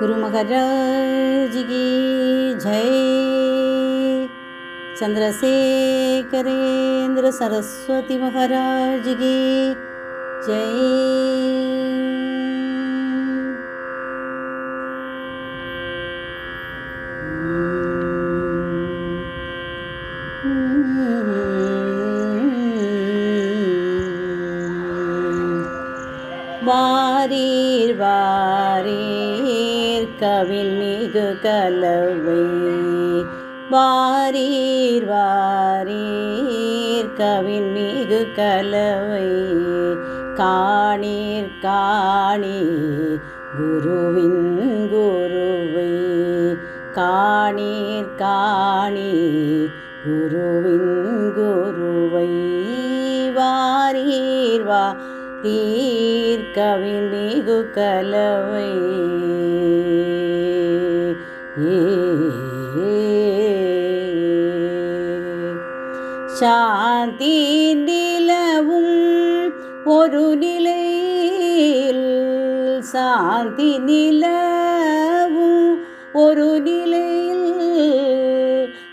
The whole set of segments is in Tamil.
गुरु महाराज की जय। चंद्रशेखरेंद्र सरस्वती महाराज की जय। बारी बारी கவின் மிகு கலவை. வாரீர் வாரீர் கவின் மிகு கலவை. காணீர் காணி குருவின் குருவை. காணீர் காணி குருவின் குருவை. வாரீர் வா தீர்க்கவின் மிகு கலவை. சாந்தி நிலவும் ஒரு நிலையில் சாந்தி நிலவும் ஒரு நிலையில்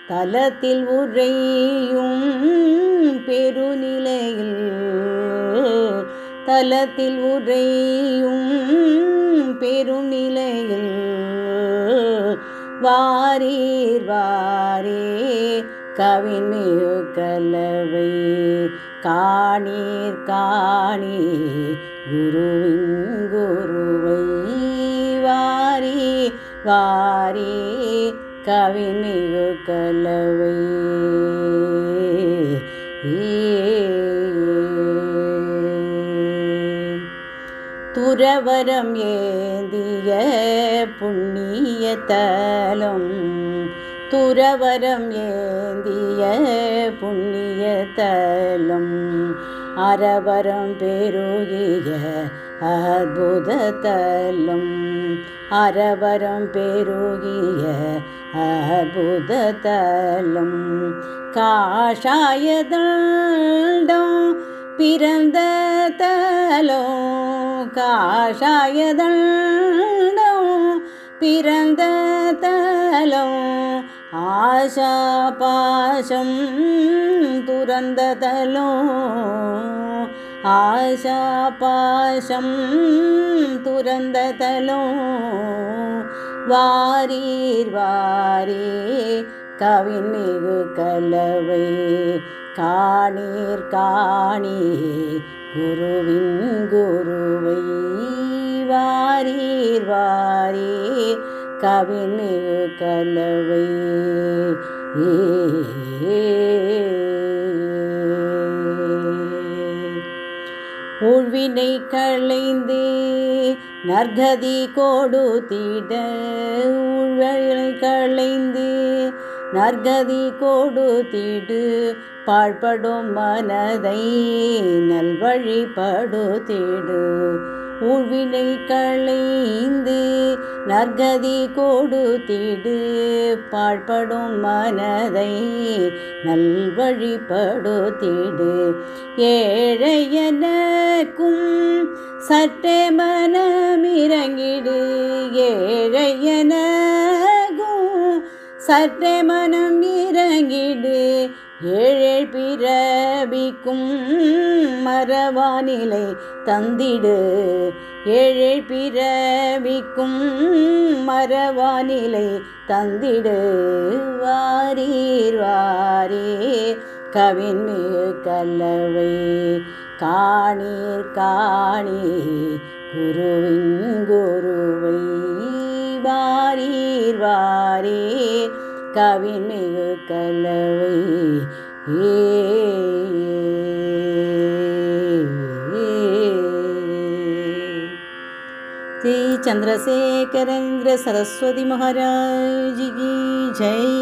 தலத்தில் உறையும் பெருநிலையில் தலத்தில் உறையும் பெருநிலை வாரீர் வாரே கவின்மிகு கலவை. காணீர் காணி குருவின் குருவை. வாரி வாரி கவின்மிகு கலவை. துறவரம் ஏந்திய புண்ணிய தலம். துறவரம் ஏந்திய புண்ணிய தலம். அறவரம் பெருகிய அற்புத தலம். அறவரம் பெருகிய அற்புத தலம். காஷாயதண்டம் பிறந்த தலம். காஷாயதண்டம் பிறந்த தலம் ஆஷா பாஷம் துறந்த தலம் ஆஷா பாஷம் துறந்த தலம் வாரீர் வாரே கவின் மிகு கலவை காணீர் காணி குருவின் குருவை வாரீர் வாரே கவின் கலவை. ஊழ்வினை களைந்து நற்கதி தீட ஊழ்வினை களைந்து நற்கதி கொடுத்திடு பாழ்படும் மனதை நல்வழிபடு தீடு ஊழ்வினை களைந்து நற்கதி கொடுத்திடு பாழ்படும் மனதை நல்வழிபடு தீடு ஏழையனக்கும் சற்றே மனமிறங்கிடு ஏழையன சற்றே மனம் இறங்கிடு. ஏழேழ் பிறவிக்கும் மரவானிலை தந்திடு. ஏழேழ் பிறவிக்கும் மரவானிலை தந்திடு. வாரீர் வாரீர் கவின்மே கல்லவை காணீர் காணி குருவின் குரு. வாரீர் கவின் மிகு கலவை ஏ श्री चंद्रशेखरेंद्र सरस्वती महाराज की जय